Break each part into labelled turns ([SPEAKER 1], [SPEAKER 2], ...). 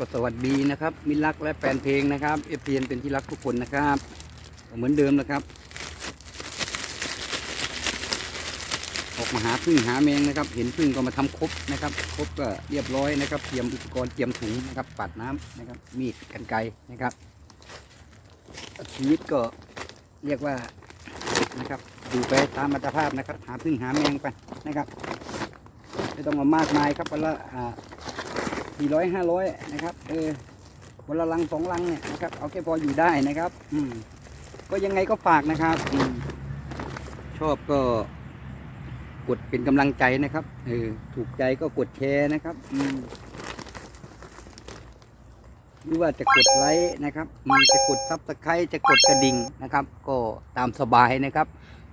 [SPEAKER 1] ก็สวัสดีนะครับมิตรรักและแฟนเพลงนะครับเอฟเเป็นที่รักทุกคนนะครับ เหมือนเดิมนะครับ ออกมาหาพึ่งหาแมงนะครับ เห็นพึ่งก็มาทำครบนะครับครบก็เรียบร้อยนะครับเตรียมอุปกรณ์เตรียมถุงนะครับปัดน้ำนะครับ มีดกันไกนะครับชีวิตก็เรียกว่านะครับดูไปตามอัตภาพนะครับ หาพึ่งหาแมงไปนะครับไม่ต้องมามากมายครับวันละ สี่ร้อยห้าร้อยนะครับ เออวันละลังสองลังเนี่ยนะครับ เอาแค่พออยู่ได้นะครับ อืม ก็ยังไงก็ฝากนะครับอืมชอบก็กดเป็นกำลังใจนะครับ เออ ถูกใจก็กดแชร์นะครับ อืมหรือว่าจะกดไลค์นะครับอืมจะกดซับสไครต์จะกดกระดิ่งนะครับ ก็ตามสบายนะครับ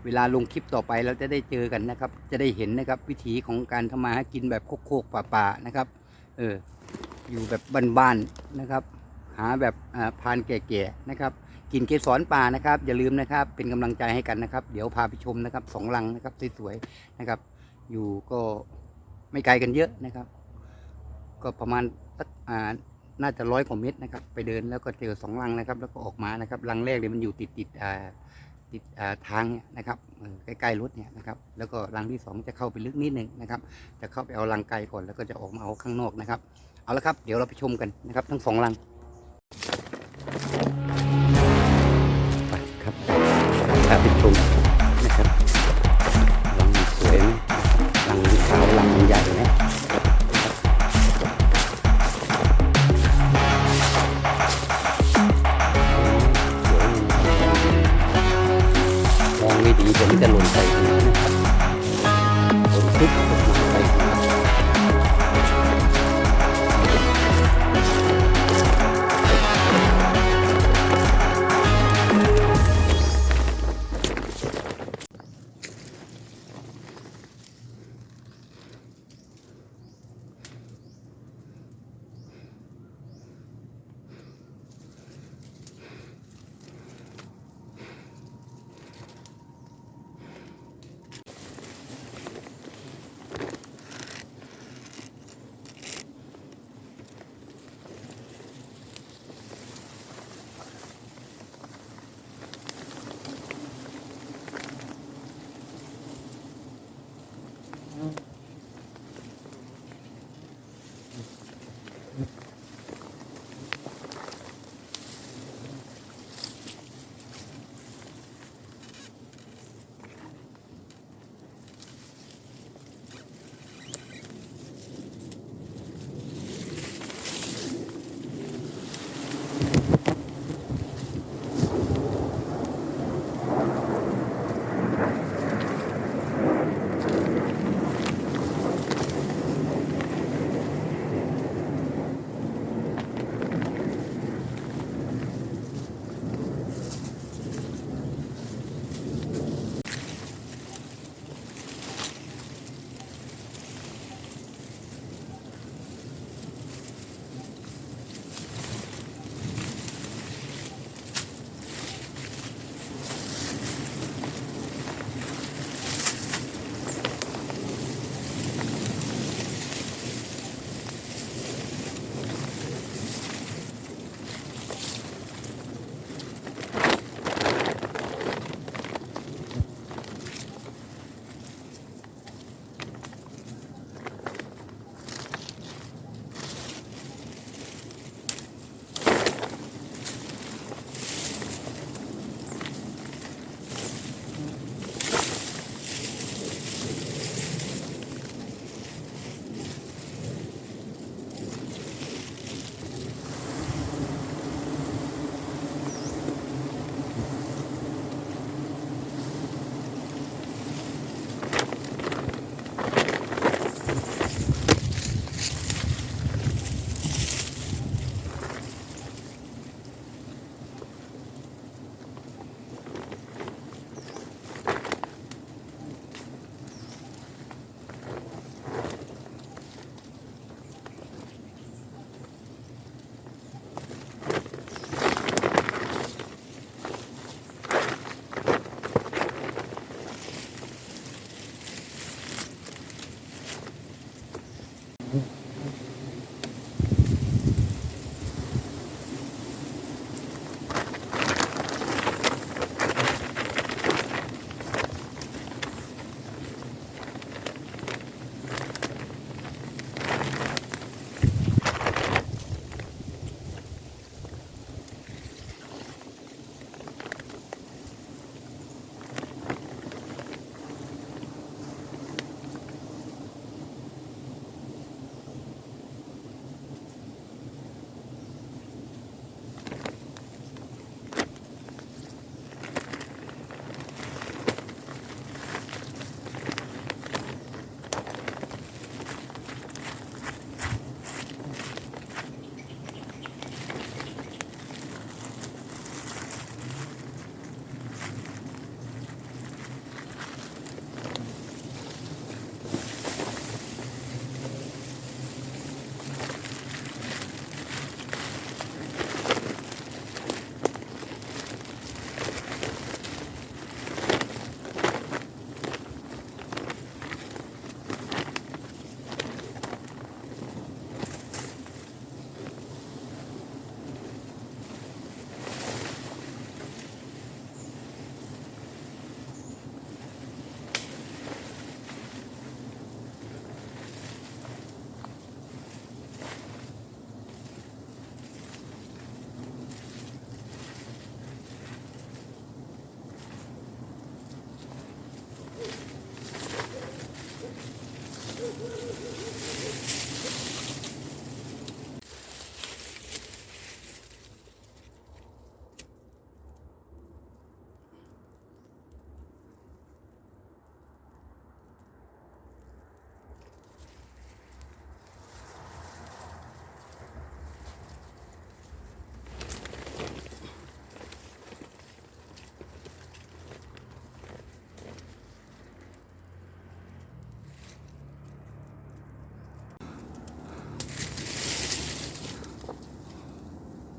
[SPEAKER 1] เวลาลงคลิปต่อไปเราจะได้เจอกันนะครับ จะได้เห็นนะครับ วิถีของการทำมาหากินแบบโคกๆป่าๆนะครับ เออ อยู่แบบบ้านๆนะครับ หาแบบอ่าพานแก่ๆนะครับ กินเกสรป่านะครับ อย่าลืมนะครับ เป็นกำลังใจให้กันนะครับ เดี๋ยวพาไปชมนะครับสองลังนะครับสวยๆนะครับ อยู่ก็ไม่ไกลกันเยอะนะครับ ก็ประมาณอ่าน่าจะร้อยกว่าเมตรนะครับ ไปเดินแล้วก็เจอสองลังนะครับ แล้วก็ออกมานะครับลังแรกเนี่ยมันอยู่ติดติดๆอ่า ติดทางเนี่ยนะครับใกล้ๆรถเนี่ยนะครับแล้วก็ลังที่สองจะเข้าไปลึกนิดนึงนะครับ จะเข้าไปเอาลังไกลก่อนแล้วก็จะออกมาเอาข้างนอกนะครับ เอาละครับเดี๋ยวเราไปชมกันนะครับ ทั้งสองลัง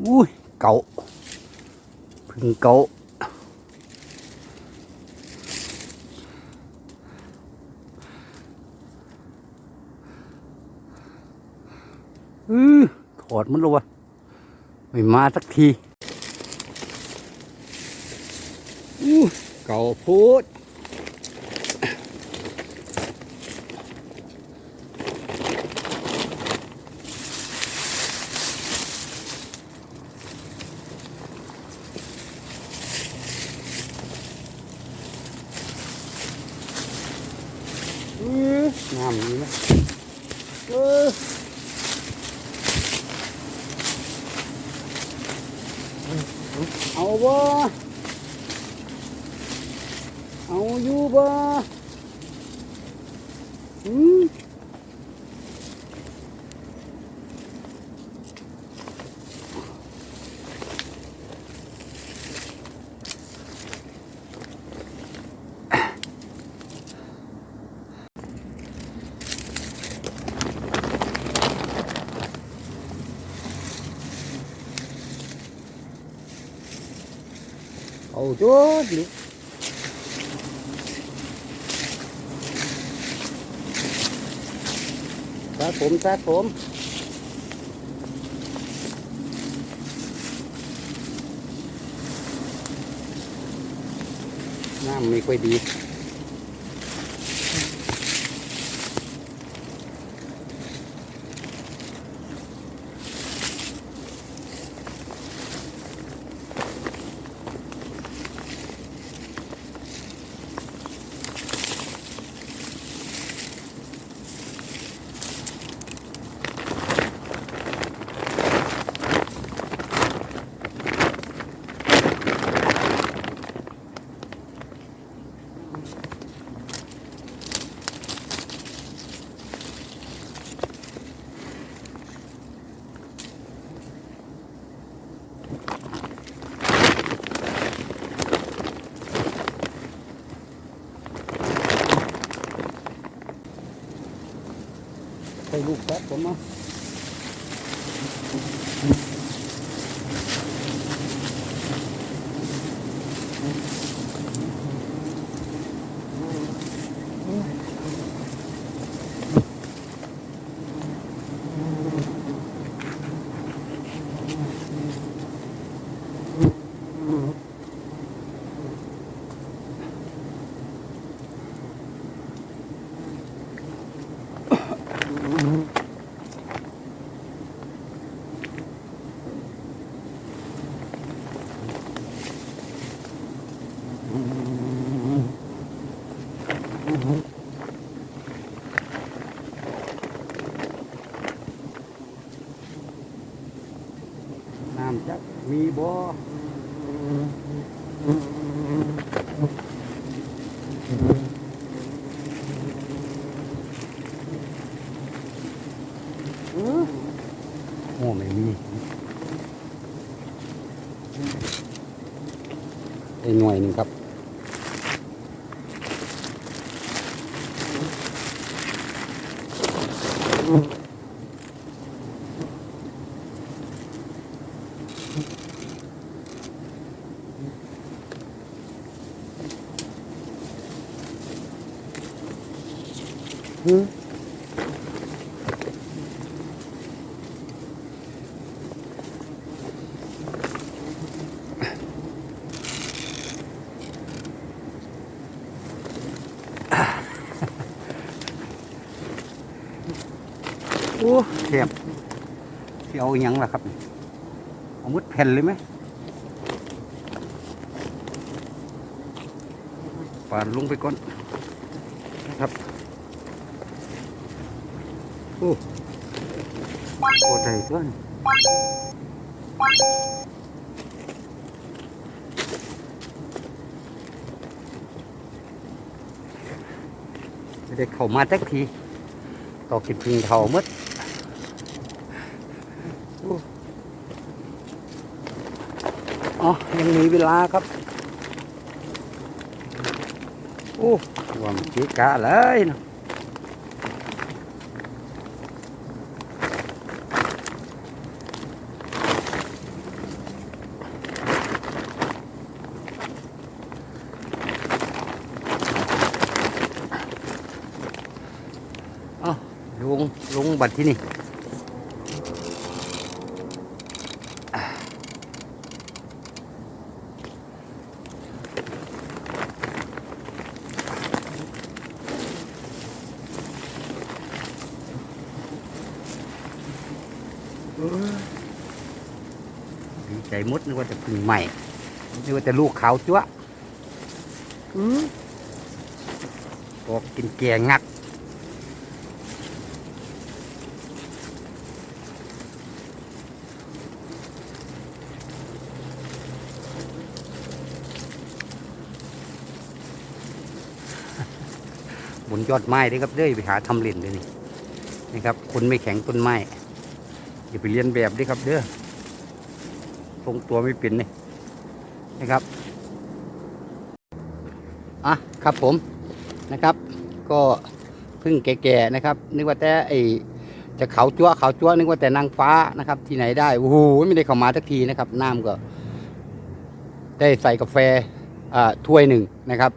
[SPEAKER 1] อุ้ยเก่าพึ่งเก่าอือถอดมันแล้ววะไม่มาสักทีอู้เก่าพูด เออ งามนี้นะเออเอาบ่เอาอยู่บ่อืม เอาจุดนี่สาผม ใส่ลูกแป๊บผมมา น้ำจะมีบ่โอ้ไม่มีไอ้หน่วยนึงครับอืม โอ้เทียบเอาอยังล่ะครับ เอามุดแผ่นเลยไหมปานลงไปก่อนครับ โอ้โอ้ใจเกินจะได้เข้ามาสักทีต่อกินพิงเท่าหมด อ๋ยังมีเวลาครับโอ้วางจีกาเลยนะลุงลุงบัดที่นี่ ดีใจมดนึกว่าจะพึ่งใหม่นึกว่าจะลูกขาวจั๊วะอือกกินแกงงักบนยอดไม้เด้ครับเด้ออยไปหาทำเล่นเลยนี่นะครับคนไม่แข็งต้นไม้ อย่าไปเรียนแบบด้อครับเด้อทรงตัวไม่เป็นนี่นะครับอะครับผมนะครับ ก็พึ่งแก่ๆนะครับ นึกว่าแต่ไอจะเขาจั่วเขาจั่วนึกว่าแต่นางฟ้านะครับ ที่ไหนได้โอ้โหไม่ได้เข้ามาสักทีนะครับน้ำก็ ได้ใส่กาแฟอ่าถ้วยหนึ่งนะครับ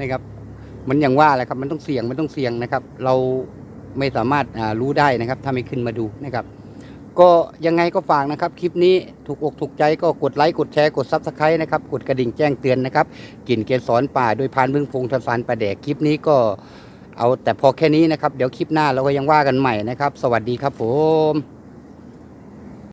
[SPEAKER 1] นะครับ มันอย่างว่าแหละครับ มันต้องเสี่ยงมันต้องเสี่ยงนะครับ เราไม่สามารถรู้ได้นะครับ ถ้าไม่ขึ้นมาดูนะครับ ก็ยังไงก็ฝากนะครับ คลิปนี้ถูกอกถูกใจก็กดไลค์กดแชร์กดซับสไครต์นะครับ กดกระดิ่งแจ้งเตือนนะครับกลิ่นเกสรป่าโดยพานพึ่งพงทสารประแดกคลิปนี้ก็เอาแต่พอแค่นี้นะครับ เดี๋ยวคลิปหน้าเราก็ยังว่ากันใหม่นะครับ สวัสดีครับผม